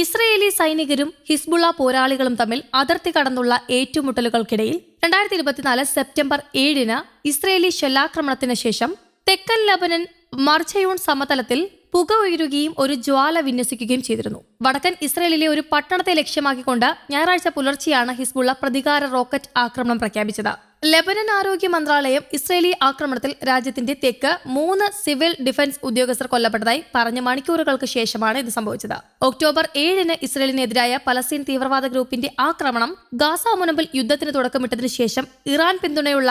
Israeli സൈനികരും Hezbollah പോരാളികളും തമ്മിൽ അതിർത്തി കടന്നുള്ള ഏറ്റുമുട്ടലുകൾക്കിടയിൽ രണ്ടായിരത്തി ഇരുപത്തിനാല് സെപ്റ്റംബർ ഏഴിന് ഇസ്രയേലി ഷെല്ലാക്രമണത്തിന് ശേഷം തെക്കൻ ലബനൻ മർച്ചയൂൺ സമതലത്തിൽ പുക ഉയരുകയും ഒരു ജ്വാല വിന്യസിക്കുകയും ചെയ്തിരുന്നു. വടക്കൻ ഇസ്രയേലിലെ ഒരു പട്ടണത്തെ ലക്ഷ്യമാക്കിക്കൊണ്ട് ഞായറാഴ്ച പുലർച്ചെയാണ് ഹിസ്ബുള്ള പ്രതികാര റോക്കറ്റ് ആക്രമണം പ്രഖ്യാപിച്ചത്. ലബനൻ ആരോഗ്യ മന്ത്രാലയം ഇസ്രയേലി ആക്രമണത്തിൽ രാജ്യത്തിന്റെ തെക്ക് മൂന്ന് സിവിൽ ഡിഫൻസ് ഉദ്യോഗസ്ഥർ കൊല്ലപ്പെട്ടതായി പറഞ്ഞ മണിക്കൂറുകൾക്ക് ശേഷമാണ് ഇത് സംഭവിച്ചത്. ഒക്ടോബർ ഏഴിന് ഇസ്രയേലിനെതിരായ പലസ്തീൻ തീവ്രവാദ ഗ്രൂപ്പിന്റെ ആക്രമണം ഗാസ മുനമ്പിൽ യുദ്ധത്തിന് തുടക്കമിട്ടതിനു ശേഷം ഇറാൻ പിന്തുണയുള്ള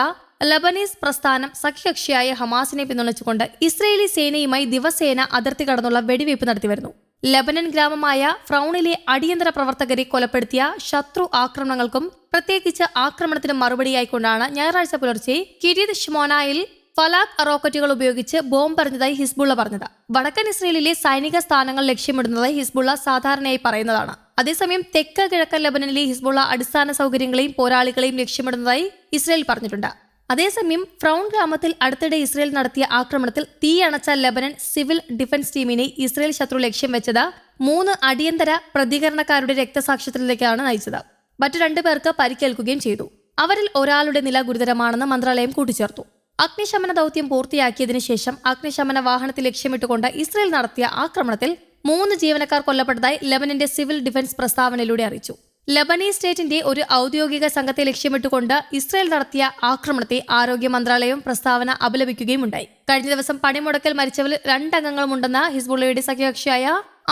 ലബനീസ് പ്രസ്ഥാനം സഖ്യകക്ഷിയായ ഹമാസിനെ പിന്തുണച്ചുകൊണ്ട് ഇസ്രയേലി സേനയുമായി ദിവസേന അതിർത്തി കടന്നുള്ള വെടിവയ്പ് നടത്തിവരുന്നു. ലബനൻ ഗ്രാമമായ ഫ്രൗണിലെ അടിയന്തര പ്രവർത്തകരെ കൊലപ്പെടുത്തിയ ശത്രു ആക്രമണങ്ങൾക്കും പ്രത്യേകിച്ച് ആക്രമണത്തിന് മറുപടിയായിക്കൊണ്ടാണ് ഞായറാഴ്ച പുലർച്ചെ കിരീത് ഷ്മോനായിൽ ഫലാഖ് റോക്കറ്റുകൾ ഉപയോഗിച്ച് ബോംബ് പറഞ്ഞതായി ഹിസ്ബുള്ള പറഞ്ഞത്. വടക്കൻ ഇസ്രയേലിലെ സൈനിക സ്ഥാനങ്ങൾ ലക്ഷ്യമിടുന്നതായി ഹിസ്ബുള്ള സാധാരണയായി പറയുന്നതാണ്. അതേസമയം തെക്ക് കിഴക്കൻ ലബനനിലെ ഹിസ്ബുള്ള അടിസ്ഥാന സൗകര്യങ്ങളെയും പോരാളികളെയും ലക്ഷ്യമിടുന്നതായി ഇസ്രയേൽ പറഞ്ഞിട്ടുണ്ട്. അതേസമയം ഫ്രൗൺ ഗ്രാമത്തിൽ അടുത്തിടെ ഇസ്രയേൽ നടത്തിയ ആക്രമണത്തിൽ തീയണച്ച ലബനൻ സിവിൽ ഡിഫൻസ് ടീമിനെ ഇസ്രയേൽ ശത്രു ലക്ഷ്യം വെച്ചത് മൂന്ന് അടിയന്തര പ്രതികരണക്കാരുടെ രക്തസാക്ഷ്യത്തിലേക്കാണ് നയിച്ചത്. മറ്റു രണ്ടു പേർക്ക് പരിക്കേൽക്കുകയും ചെയ്തു. അവരിൽ ഒരാളുടെ നില ഗുരുതരമാണെന്ന് മന്ത്രാലയം കൂട്ടിച്ചേർത്തു. അഗ്നിശമന ദൗത്യം പൂർത്തിയാക്കിയതിനു ശേഷം അഗ്നിശമന വാഹനത്തിൽ ലക്ഷ്യമിട്ടുകൊണ്ട് ഇസ്രയേൽ നടത്തിയ ആക്രമണത്തിൽ മൂന്ന് ജീവനക്കാർ കൊല്ലപ്പെട്ടതായി ലെബനന്റെ സിവിൽ ഡിഫൻസ് പ്രസ്താവനയിലൂടെ അറിയിച്ചു. ലബനീസ് സ്റ്റേറ്റിന്റെ ഒരു ഔദ്യോഗിക സംഘത്തെ ലക്ഷ്യമിട്ടുകൊണ്ട് ഇസ്രയേൽ നടത്തിയ ആക്രമണത്തെ ആരോഗ്യ മന്ത്രാലയം പ്രസ്താവന അപലപിക്കുകയുമുണ്ടായി. കഴിഞ്ഞ ദിവസം പണിമുടക്കൽ മരിച്ചവരിൽ രണ്ടംഗങ്ങളുമുണ്ടെന്ന് ഹിസ്ബുള്ളയുടെ സഖ്യകക്ഷിയായ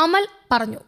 അമൽ പറഞ്ഞു.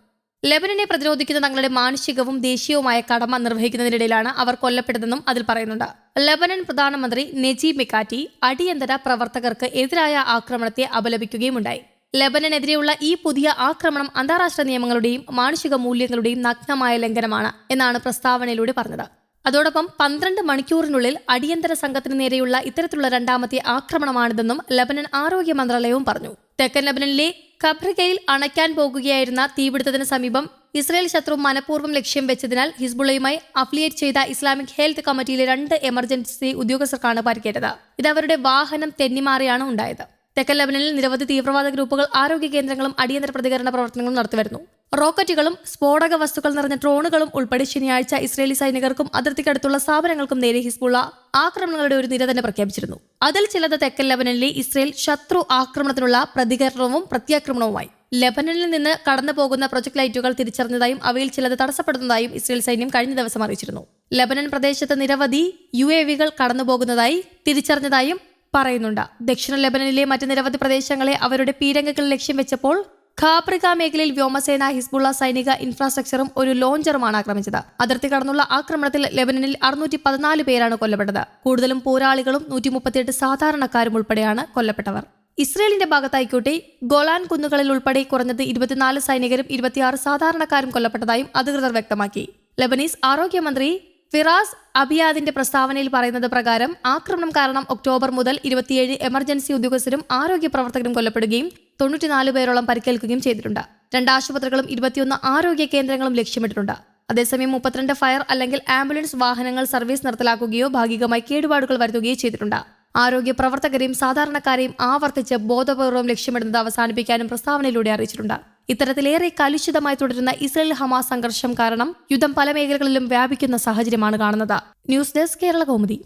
ലബനനെ പ്രതിരോധിക്കുന്ന തങ്ങളുടെ മാനുഷികവും ദേശീയവുമായ കടമ നിർവഹിക്കുന്നതിനിടയിലാണ് അവർ കൊല്ലപ്പെട്ടതെന്നും അതിൽ പറയുന്നുണ്ട്. ലബനൻ പ്രധാനമന്ത്രി നെജീബ് മിക്കാറ്റി അടിയന്തര പ്രവർത്തകർക്ക് എതിരായ ആക്രമണത്തെ അപലപിക്കുകയുമുണ്ടായി. ലബനനെതിരെയുള്ള ഈ പുതിയ ആക്രമണം അന്താരാഷ്ട്ര നിയമങ്ങളുടെയും മാനുഷിക മൂല്യങ്ങളുടെയും നഗ്നമായ ലംഘനമാണ് എന്നാണ് പ്രസ്താവനയിലൂടെ പറഞ്ഞത്. അതോടൊപ്പം പന്ത്രണ്ട് മണിക്കൂറിനുള്ളിൽ അടിയന്തര സംഘത്തിന് നേരെയുള്ള ഇത്തരത്തിലുള്ള രണ്ടാമത്തെ ആക്രമണമാണിതെന്നും ലബനൻ ആരോഗ്യ മന്ത്രാലയവും പറഞ്ഞു. തെക്കൻ ലബനനിലെ ഖബ്രികയിൽ അണയ്ക്കാൻ പോകുകയായിരുന്ന തീപിടുത്തത്തിന് സമീപം ഇസ്രയേൽ ശത്രു മനഃപൂർവം ലക്ഷ്യം വെച്ചതിനാൽ ഹിസ്ബുള്ളയുമായി അഫിലിയേറ്റ് ചെയ്ത ഇസ്ലാമിക് ഹെൽത്ത് കമ്മിറ്റിയിലെ രണ്ട് എമർജൻസി ഉദ്യോഗസ്ഥർക്കാണ് പരിക്കേറ്റത്. ഇത് അവരുടെ വാഹനം തെന്നിമാറിയാണ് ഉണ്ടായത്. തെക്കൻ ലബനനിൽ നിരവധി തീവ്രവാദ ഗ്രൂപ്പുകൾ ആരോഗ്യ കേന്ദ്രങ്ങളും അടിയന്തര പ്രതികരണ പ്രവർത്തനങ്ങളും നടത്തിവരുന്നു. റോക്കറ്റുകളും സ്ഫോടക വസ്തുക്കൾ നിറഞ്ഞ ഡ്രോണുകളും ഉൾപ്പെടെ ശനിയാഴ്ച ഇസ്രേലി സൈനികർക്കും അതിർത്തിക്കടുത്തുള്ള സ്ഥാപനങ്ങൾക്കും നേരെ ഹിസ്ബുള്ള ആക്രമണങ്ങളുടെ ഒരു നിര തന്നെ പ്രഖ്യാപിച്ചിരുന്നു. അതിൽ ചിലത് തെക്കൻ ലബനനിലെ ഇസ്രയേൽ ശത്രു ആക്രമണത്തിനുള്ള പ്രതികരണവും പ്രത്യാക്രമണവുമായി. ലബനനിൽ നിന്ന് കടന്നു പോകുന്ന പ്രൊജക്ട് ലൈറ്റുകൾ തിരിച്ചറിഞ്ഞതായും അവയിൽ ചിലത് തടസ്സപ്പെടുന്നതായും ഇസ്രയേൽ സൈന്യം കഴിഞ്ഞ ദിവസം അറിയിച്ചിരുന്നു. ലബനൻ പ്രദേശത്ത് നിരവധി യു എ വികൾ കടന്നുപോകുന്നതായി തിരിച്ചറിഞ്ഞതായും പറയുന്നുണ്ട്. ദക്ഷിണ ലെബനനിലെ മറ്റ് നിരവധി പ്രദേശങ്ങളെ അവരുടെ പീരങ്കകൾ ലക്ഷ്യം വെച്ചപ്പോൾ ഖാബ്രിക മേഖലയിൽ വ്യോമസേന ഹിസ്ബുള്ള സൈനിക ഇൻഫ്രാസ്ട്രക്ചറും ഒരു ലോഞ്ചറുമാണ് ആക്രമിച്ചത്. അതിർത്തി കടന്നുള്ള ആക്രമണത്തിൽ ലെബനനിൽ അറുന്നൂറ്റി പതിനാല് പേരാണ് കൊല്ലപ്പെട്ടത്. കൂടുതലും പോരാളികളും നൂറ്റി മുപ്പത്തിയെട്ട് സാധാരണക്കാരും ഉൾപ്പെടെയാണ് കൊല്ലപ്പെട്ടവർ. ഇസ്രയേലിന്റെ ഭാഗത്തായിക്കോട്ടെ ഗോലാൻ കുന്നുകളിൽ ഉൾപ്പെടെ കുറഞ്ഞത് ഇരുപത്തിനാല് സൈനികരും ഇരുപത്തിയാറ് സാധാരണക്കാരും കൊല്ലപ്പെട്ടതായും അധികൃതർ വ്യക്തമാക്കി. ലബനീസ് ആരോഗ്യമന്ത്രി ഫിറാസ് അബിയാദിന്റെ പ്രസ്താവനയിൽ പറയുന്നത് പ്രകാരം ആക്രമണം കാരണം ഒക്ടോബർ മുതൽ ഇരുപത്തിയേഴ് എമർജൻസി ഉദ്യോഗസ്ഥരും ആരോഗ്യ പ്രവർത്തകരും കൊല്ലപ്പെടുകയും തൊണ്ണൂറ്റിനാല് പേരോളം പരിക്കേൽക്കുകയും ചെയ്തിട്ടുണ്ട്. രണ്ട് ആശുപത്രികളും ഇരുപത്തിയൊന്ന് ആരോഗ്യ കേന്ദ്രങ്ങളും ലക്ഷ്യമിട്ടിട്ടുണ്ട്. അതേസമയം മുപ്പത്തിരണ്ട് ഫയർ അല്ലെങ്കിൽ ആംബുലൻസ് വാഹനങ്ങൾ സർവീസ് നിർത്തലാക്കുകയോ ഭാഗികമായി കേടുപാടുകൾ വരുത്തുകയോ ചെയ്തിട്ടുണ്ട്. ആരോഗ്യ പ്രവർത്തകരെയും സാധാരണക്കാരെയും ആവർത്തിച്ച് ബോധപൂർവം ലക്ഷ്യമിടുന്നത് അവസാനിപ്പിക്കാനും പ്രസ്താവനയിലൂടെ അറിയിച്ചിട്ടുണ്ട്. ഇത്തരത്തിലേറെ കലുഷിതമായി തുടരുന്ന ഇസ്രയേൽ ഹമാസ് സംഘർഷം കാരണം യുദ്ധം പല മേഖലകളിലും വ്യാപിക്കുന്ന സാഹചര്യമാണ് കാണുന്നത്. News desk Kerala Kaumudi.